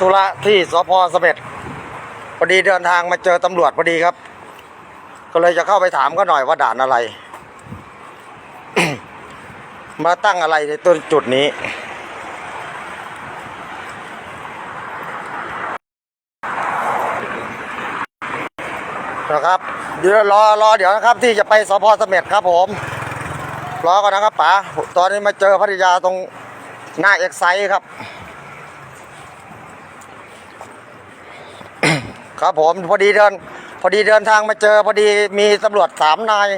ธุระที่สพเสม็ดพอดีเดินทางมาเจอตำรวจพอดีครับ ก็เลยจะเข้าไปถามก็หน่อยว่าด่านอะไร มาตั้งอะไรในต้นจุดนี้ นะครับ เดี๋ยวรอรอเดี๋ยวนะครับ ที่จะไปสพสเม็ดครับผม รอก่อนนะครับป๋าตอนนี้มาเจอพัทยาตรงหน้าเอกไซครับ ครับผมพอดีเดิน พอดีเดินทางมาเจอ พอดีมีตำรวจสามนาย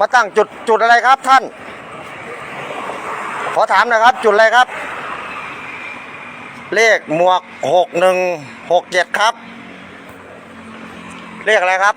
มาตั้งจุดจุดอะไรครับท่าน ขอถามนะครับ จุดอะไรครับ เลขหมวกหกหนึ่งหกเจ็ดครับ เลขอะไรครับ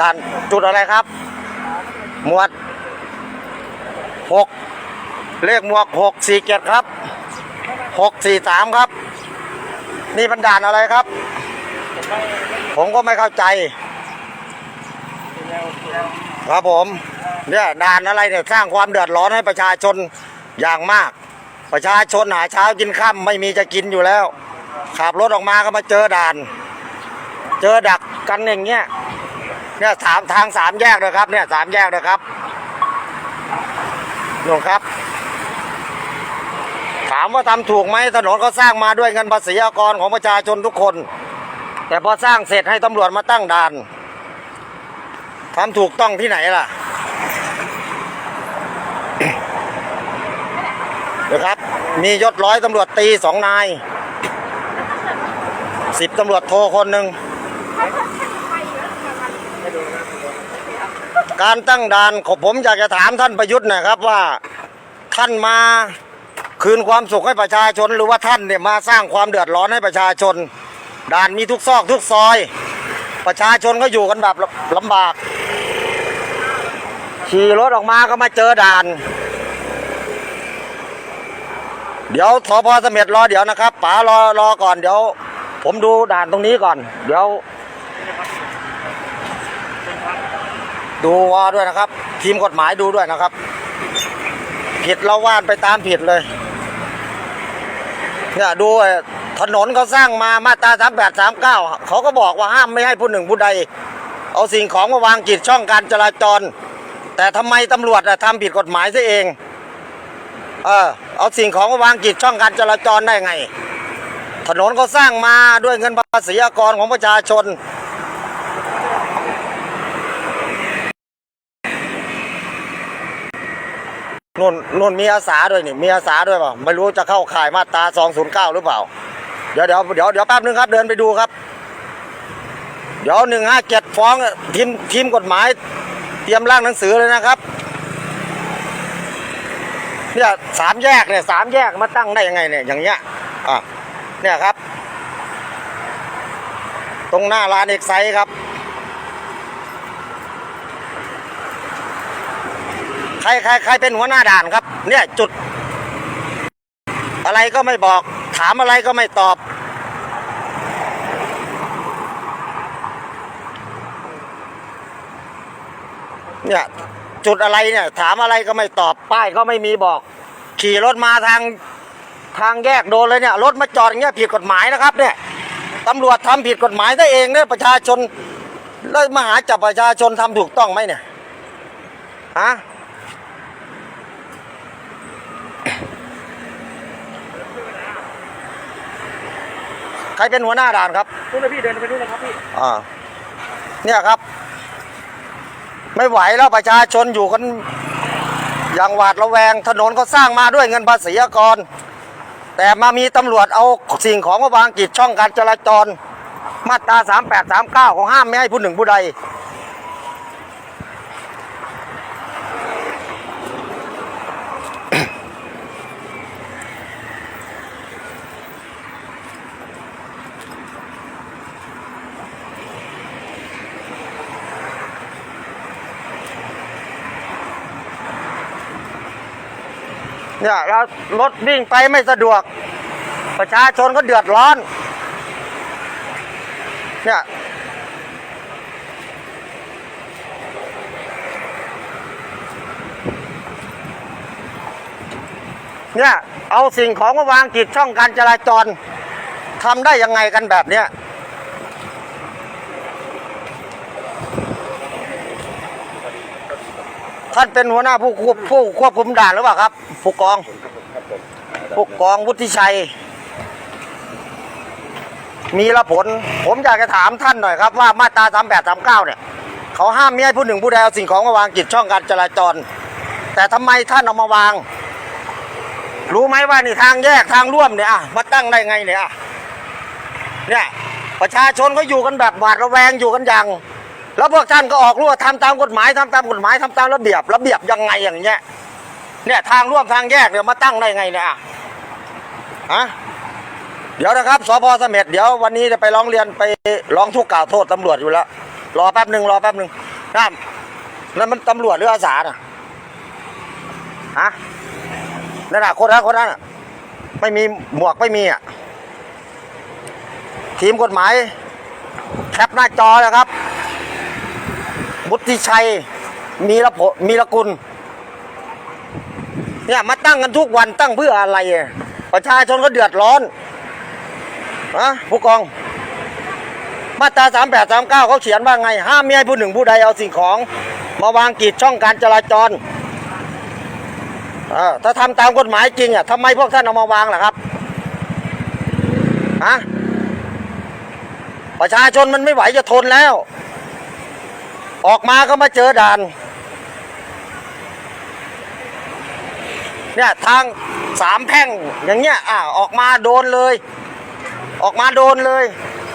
ด่านจุดอะไรครับ หมวดหกเลขหมวกหกสี่เจ็ดครับหกสี่สามครับ นี่มันด่านอะไรครับ ผมก็ไม่เข้าใจ ครับผม เนี่ยด่านอะไรเนี่ยสร้างความเดือดร้อนให้ประชาชนอย่างมาก ประชาชนหาเช้ากินค่ำไม่มีจะกินอยู่แล้ว ขับรถออกมาก็มาเจอด่าน เจอดักกันอย่างเงี้ยเนี่ยสามทางสามแยกนะครับ เนี่ยสามแยกนะครับนู่นครับถามว่าทำถูกไหมถนนเขาสร้างมาด้วยเงินภาษีอากรของประชาชนทุกคน แต่พอสร้างเสร็จให้ตำรวจมาตั้งด่านทำถูกต้องที่ไหนล่ะนะครับ มียศร้อยตำรวจตีสองนายสิบตำรวจโทรคนหนึ่ง การตั้งด่านของผมอยากจะถามท่านประยุทธ์นะครับว่าท่านมาคืนความสุขให้ประชาชน หรือว่าท่านเนี่ยมาสร้างความเดือดร้อนให้ประชาชน ด่านมีทุกซอกทุกซอย ประชาชนก็อยู่กันแบบลำบาก ขี่รถออกมาก็มาเจอด่าน เดี๋ยวสพเสม็ดรอเดี๋ยวนะครับป๋ารอรอก่อนเดี๋ยว ผมดูด่านตรงนี้ก่อน เดี๋ยว ดูวอด้วยนะครับ ทีมกฎหมายดูด้วยนะครับ ผิดเราว่านไปตามผิดเลยเนี่ยดูไอ้ ถนนเขาสร้างมามาตราสามแปดสามเก้าเขาก็บอกว่าห้ามไม่ให้ผู้หนึ่งผู้ใด เอาสิ่งของมาวางกีดช่องการจราจร แต่ทำไมตำรวจอะทำผิดกฎหมายซะเอง เออเอาสิ่งของมาวางกีดช่องการจราจรได้ไง ถนนเขาสร้างมาด้วยเงินภาษีอากรของประชาชนนุ่นนุ่นมีอาสาด้วยนี่มีอาสาด้วยเปล่าไม่รู้จะเข้าข่ายมาตรา209 หรือเปล่า เดี๋ยวเดี๋ยวเดี๋ยวเดี๋ยวแป๊บนึงครับ เดินไปดูครับ เดี๋ยวหนึ่งห้าเจ็ดฟ้องทีมทีมกฎหมาย เตรียมร่างหนังสือเลยนะครับเนี่ยสามแยกเนี่ยสามแยกมาตั้งได้ยังไงเนี่ยอย่างเงี้ยอะเนี่ยครับ ตรงหน้าร้านเอกไซครับ ใครใครใครเป็นหัวหน้าด่านครับ เนี่ยจุด อะไรก็ไม่บอก ถามอะไรก็ไม่ตอบ เนี่ยจุดอะไรเนี่ย ถามอะไรก็ไม่ตอบป้ายก็ไม่มีบอก ขี่รถมาทางทางแยกโดนเลยเนี่ยรถมาจอดอย่างเงี้ยผิดกฎหมายนะครับ เนี่ยตำรวจทำผิดกฎหมายซะเองเนี่ยประชาชนแล้วมาหาจับประชาชนทำถูกต้องไหมเนี่ยฮะ ครเป็นหัวหน้าด่านครับนู่นนะพี่เดินไปนู่นนะครับพี่อ่าเนี่ยครับ ไม่ไหวแล้วประชาชนอยู่กันอย่างหวาดระแวงถนนเขาสร้างมาด้วยเงินภาษีอากร แต่มามีตำรวจเอาสิ่งของมาวางกีดช่องการจราจร มาตรา 3839 ของห้ามไม่ให้ผู้หนึ่งผู้ใด เนี่ยแล้วรถวิ่งไปไม่สะดวก ประชาชนก็เดือดร้อน เนี่ยเนี่ยเอาสิ่งของมาวางกีดช่องการจราจรทำได้ยังไงกันแบบเนี้ย ท่านเป็นหัวหน้าผู้ควบผู้ควบคุมด่านหรือเปล่าครับผู้กองผู้กองวุฒิชัย มีละผล ผมอยากจะถามท่านหน่อยครับว่ามาตรา38 39เก้าเนี่ย เขาห้ามไม่ให้ผู้หนึ่งผู้ใดเอาสิ่งของมาวางกีดช่องการจราจร แต่ทำไมท่านเอามาวาง รู้ไหมว่านี่ทางแยกทางร่วมเนี่ยอะมาตั้งได้ไงเนี่ยอะเนี่ยประชาชนก็อยู่กันแบบหวาดระแวงอยู่กันอย่าง แล้วพวกท่านก็ออกรั่วทำตามกฎหมายทำตามกฎหมายทำตามระเบียบ ระเบียบยังไงอย่างเงี้ยเนี่ยทางร่วมทางแยกเนี่ยมาตั้งได้ไงเนี่ยอะฮะเดี๋ยวนะครับสพเสม็ดเดี๋ยววันนี้จะไปร้องเรียนไปร้องทุกข์กล่าวโทษตำรวจอยู่แล้วรอแป๊บหนึ่งรอแป๊บหนึ่งนะนั่นมันตำรวจหรืออาสาน่ะฮะนั่นน่ะคนนั้นคนนั้นน่ะไม่มีหมวกไม่มีอะทีมกฎหมายแคปหน้าจอนะครับ บุตรชัย มีละผมีละกุล เนี่ยมาตั้งกันทุกวันตั้งเพื่ออะไรอะประชาชนก็เดือดร้อนนะผู้กอง มาตราสามแปดสามเก้าเขาเขียนว่าไง ห้ามไม่ให้ผู้หนึ่งผู้ใดเอาสิ่งของ มาวางกีดช่องการจราจรถ้าทำตามกฎหมายจริงอะทำไมพวกท่านเอามาวางล่ะครับฮะประชาชนมันไม่ไหวจะทนแล้ว ออกมาก็มาเจอด่าน เนี่ยทางสามแพ่งอย่างเงี้ยอะออกมาโดนเลย ออกมาโดนเลย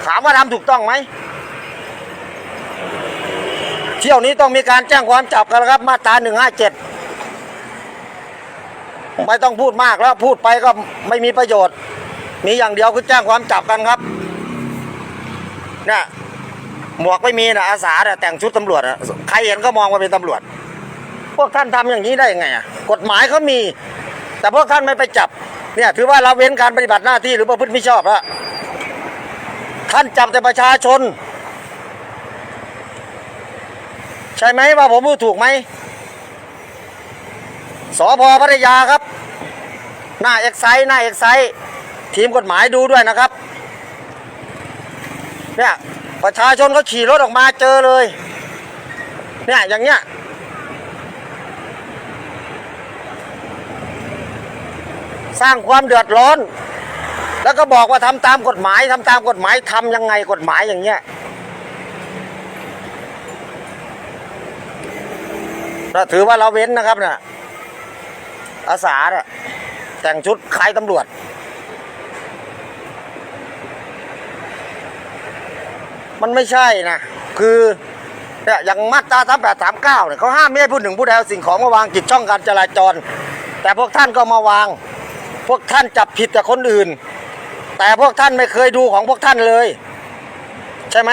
ถามว่าทำถูกต้องไหมเที่ยวนี้ต้องมีการแจ้งความจับกันแล้วครับ มาตราหนึ่งห้าเจ็ดไม่ต้องพูดมากแล้วพูดไปก็ไม่มีประโยชน์ มีอย่างเดียวคือแจ้งความจับกันครับเนี่ย หมวกไม่มีนะอาสาเนี่ยแต่งชุดตำรวจอะใครเห็นก็มองว่าเป็นตำรวจ พวกท่านทำอย่างนี้ได้ยังไงอะกฎหมายเขามี แต่พวกท่านไม่ไปจับเนี่ยถือว่าเราเว้นการปฏิบัติหน้าที่หรือประพฤติมิชอบแล้วท่านจับแต่ประชาชน ใช่ไหมว่าผมพูดถูกไหมสพพัทยาครับ หน้าเอ็กไซหน้าเอ็กไซทีมกฎหมายดูด้วยนะครับเนี่ย ประชาชนเขาขี่รถออกมาเจอเลย เนี่ยอย่างเงี้ยสร้างความเดือดร้อน แล้วก็บอกว่าทำตามกฎหมายทำตามกฎหมายทำยังไงกฎหมายอย่างเงี้ยเราถือว่าเราเว้นนะครับน่ะอาสาน่ะแต่งชุดคล้ายตำรวจ มันไม่ใช่นะ คือเนี่ยอย่างมาตราสามแปดสามเก้าเนี่ยเขาห้ามไม่ให้ผู้หนึ่งผู้ใดเอาสิ่งของมาวางกิดช่องการจราจร แต่พวกท่านก็มาวาง พวกท่านจับผิดกับคนอื่น แต่พวกท่านไม่เคยดูของพวกท่านเลย ใช่ไหม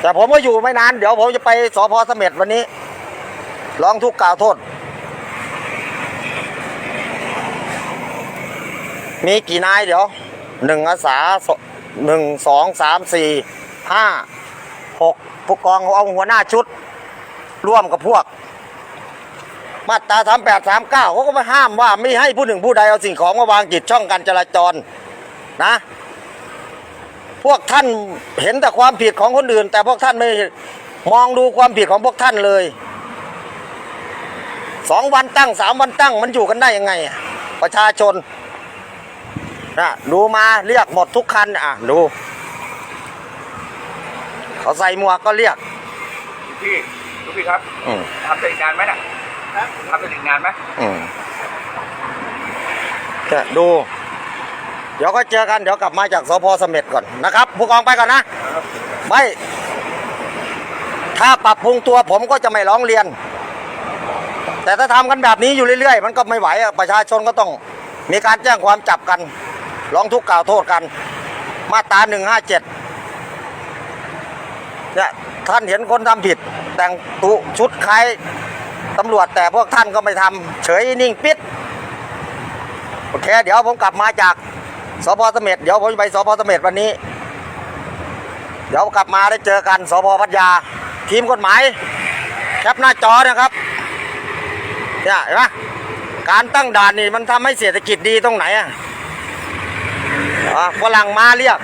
แต่ผมก็อยู่ไม่นาน เดี๋ยวผมจะไปสพเสม็ดวันนี้ร้องทุกข์กล่าวโทษ มีกี่นายเดี๋ยว หนึ่งอาสาหนึ่งสองสามสี่ห้าหกผู้กองเอาหัวหน้าชุด ร่วมกับพวก มาตราสามแปดสามเก้าเขาก็มาห้ามว่าไม่ให้ผู้หนึ่งผู้ใดเอาสิ่งของมาวางกีดช่องการจราจรนะ พวกท่านเห็นแต่ความผิดของคนอื่น แต่พวกท่านไม่มองดูความผิดของพวกท่านเลยสองวันตั้งสามวันตั้งมันอยู่กันได้ยังไง ประชาชน นะดูมาเรียกหมดทุกคันอะดูเขาใส่หมวกก็เรียกพี่ลูกพี่ครับอืมทำเสร็จอีกนานไหมน่ะทำเสร็จอีกนานไหมอืมจะดู เดี๋ยวก็เจอกันเดี๋ยวกลับมาจากสพเสม็ดก่อนนะครับผู้กองไปก่อนนะไม่ถ้าปรับปรุงตัวผมก็จะไม่ร้องเรียน แต่ถ้าทำกันแบบนี้อยู่เรื่อยๆ มันก็ไม่ไหวอะประชาชนก็ต้องมีการแจ้งความจับกัน ร้องทุกข์กล่าวโทษกัน มาตราหนึ่งห้าเจ็ดเนี่ยท่านเห็นคนทำผิด แต่งตุชุดคล้ายตำรวจแต่พวกท่านก็ไม่ทำเฉยนิ่งปิดโอเค เดี๋ยวผมกลับมาจากสพสม็ดเดี๋ยวผมไปสพสม็ดวันนี้ เดี๋ยวกลับมาได้เจอกันสพพัทยา ทีมกฎหมายแคปหน้าจอนะครับเนี่ยเห็นไหมการตั้งด่านนี่มันทำให้เศรษฐกิจดีตรงไหนอะ อะฝรั่งมาเรียก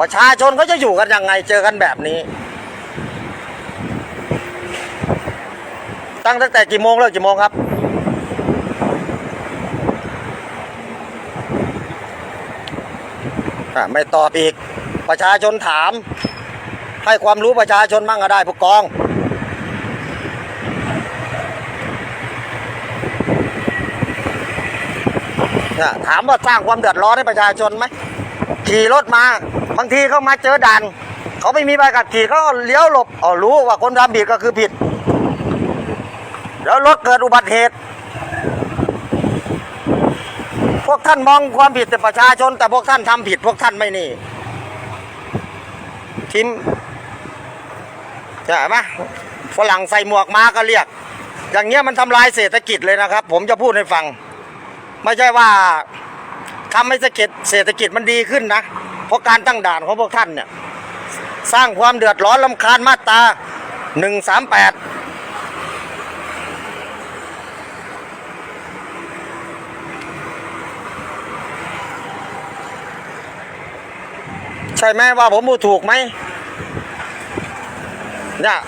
ประชาชนเขาจะอยู่กันยังไงเจอกันแบบนี้ ตั้งตั้งแต่กี่โมงเลิกกี่โมงครับไม่ตอบอีก ประชาชนถาม ให้ความรู้ประชาชนมั่งก็ได้ผู้กอง เนี่ย ถามว่าสร้างความเดือดร้อนให้ประชาชนไหมขี่รถมา บางทีเขามาเจอด่าน เขาไม่มีใบขับขี่เขาก็เลี้ยวหลบอ๋อรู้ว่าคนทำผิดก็คือผิด แล้วรถเกิดอุบัติเหตุ พวกท่านมองความผิดแต่ประชาชน แต่พวกท่านทำผิด พวกท่านไม่นี่ทิมใช่ไหมฝรั่งใส่หมวกมาก็เรียก อย่างเงี้ยมันทำลายเศรษฐกิจเลยนะครับ ผมจะพูดให้ฟัง ไม่ใช่ว่าทำให้เศรษฐกิจมันดีขึ้นนะ เพราะการตั้งด่านของพวกท่านเนี่ย สร้างความเดือดร้อนลำคาญมาตราหนึ่งสามแปดใช่ไหมว่าผมพูดถูกไหมเนี่ย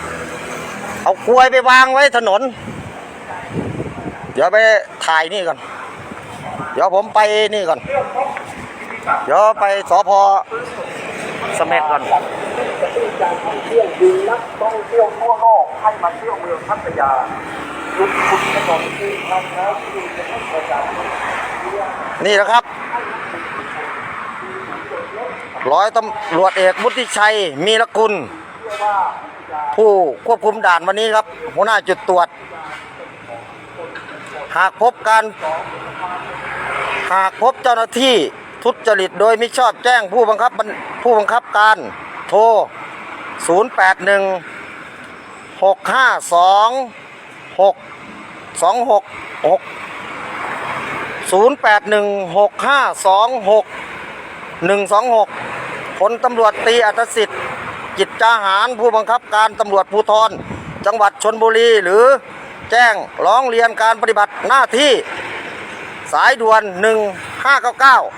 เอากลวยไปวางไว้ถนน เดี๋ยวไปถ่ายนี่ก่อน ดี๋ยวผมไปนี่ก่อน เดี๋ยวไปสพสเม็ดก่อนเที่ยวดึงนักท่องเที่ยวทั่วโลกให้มาเที่ยวเมืองพัทยาลุกคุณถนนที่ทางเท้าที่จะให้ประชาชนนี่นะครับ ร้อยตำรวจเอกมุติชัย มีรกุลผู้ควบคุมด่านวันนี้ครับ หัวหน้าจุดตรวจ หากพบการ หากพบเจ้าหน้าที่ทุจริตโดยม่ชอบแจ้งผู้บังคับผู้บังคับการโทร 081 652 6 26 6 0816526126ผลตำรวจตีอัตสิทธิ์ กิจจาหารผู้บังคับการตำรวจภูธรจังหวัดชนบุรีหรือแจ้งร้องเรียนการปฏิบัติหน้าที่ สายด่วน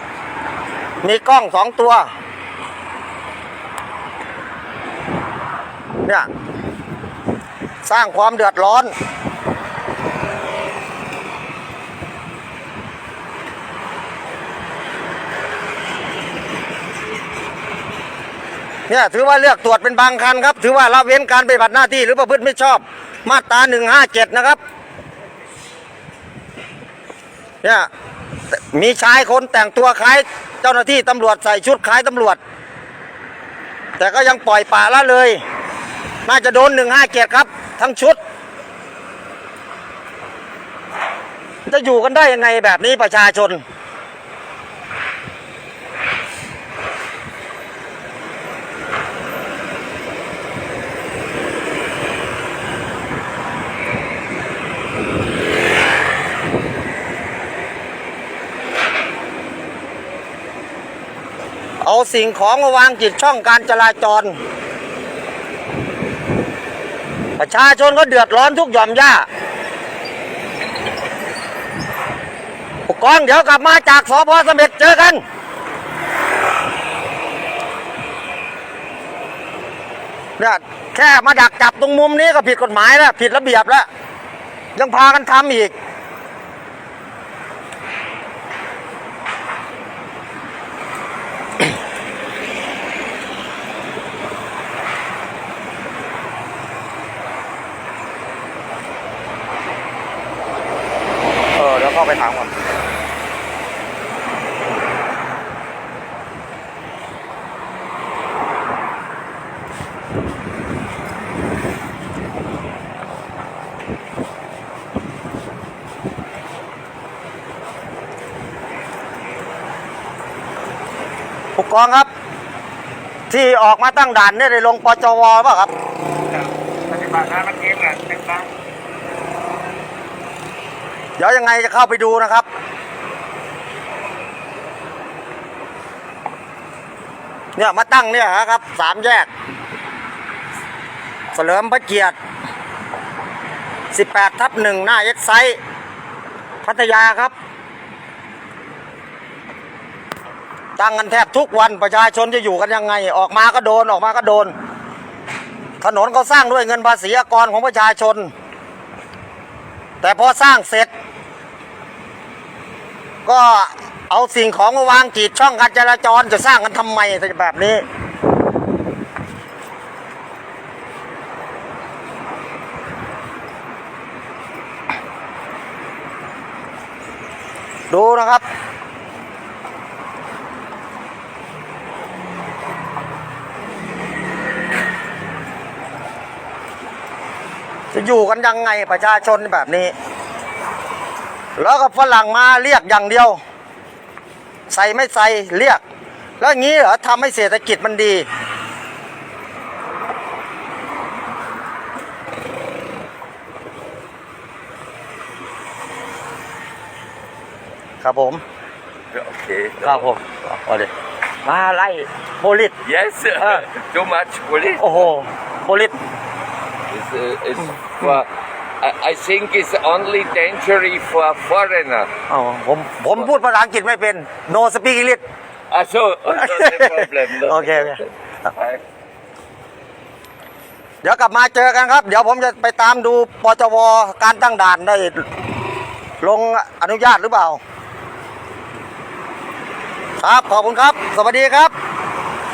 1599มีกล้องสองตัว เนี่ย สร้างความเดือดร้อน เนี่ย ถือว่าเลือกตรวจเป็นบางคันครับ ถือว่าละเว้นการปฏิบัติหน้าที่หรือประพฤติไม่ชอบ มาตรา157 นะครับ เนี่ยมีชายคนแต่งตัวคล้ายเจ้าหน้าที่ตำรวจใส่ชุดคล้ายตำรวจ แต่ก็ยังปล่อยป่าละเลย น่าจะโดนหนึ่งห้าเกียรครับ ทั้งชุด จะอยู่กันได้ยังไงแบบนี้ประชาชน เอาสิ่งของมาวางกีดช่องการจราจร ประชาชนก็เดือดร้อนทุกหย่อมย่าผู้กองเดี๋ยวกลับมาจากสพสมเด็จเจอกันเนี่ยแค่มาดักจับตรงมุมนี้ก็ผิดกฎหมายแล้ว ผิดระเบียบแล้ว ยังพากันทำอีก เออเดี๋ยวเข้า ไปถามก่อนผู้กองครับ ที่ออกมาตั้งด่านเนี่ยได้ลงปจวป่ะครับปฏิบัติงานมันเองแหละเต็มนะ เดี๋ยวยังไงจะเข้าไปดูนะครับ เนี่ยมาตั้งเนี่ยครับสามแยกเสลิมพระเกียรติ 18 ทับหนึ่งหน้าเอ็กไซพัทยาครับ ตั้งกันแทบทุกวันประชาชนจะอยู่กันยังไง ออกมาก็โดนออกมาก็โดน ถนนเขาสร้างด้วยเงินภาษีอากรของประชาชน แต่พอสร้างเสร็จ ก็เอาสิ่งของมาวางกีดช่องการจราจรจะสร้างกันทำไมแบบนี้ ดูนะครับจะอยู่กันยังไงประชาชนแบบนี้ แล้วก็ฝรั่งมาเรียกอย่างเดียว ใส่ไม่ใส่เรียก แล้วอย่างนี้เหรอทำให้เศรษฐกิจมันดี ครับผม Okay. ครับผมเอาดิมาไล่โพลิส Yes, Ah. too much police. โอ้โหโพลิส It's, uh, it's for, I, I think it's only dangerous for foreigner. อ๋อผมผมพูดภาษาอังกฤษไม่เป็น no speak English Ah, so, oh, no, no problem. No Okay, okay. problem. Bye. เดี๋ยวกลับมาเจอกันครับ เดี๋ยวผมจะไปตามดูปจวการตั้งด่านได้ ลงอนุญาตหรือเปล่า ครับ ขอบคุณครับ สวัสดีครับ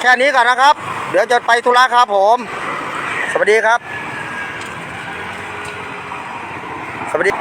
แค่นี้ก่อนนะครับ เดี๋ยวจะไปธุระครับผม สวัสดีครับ สวัสดี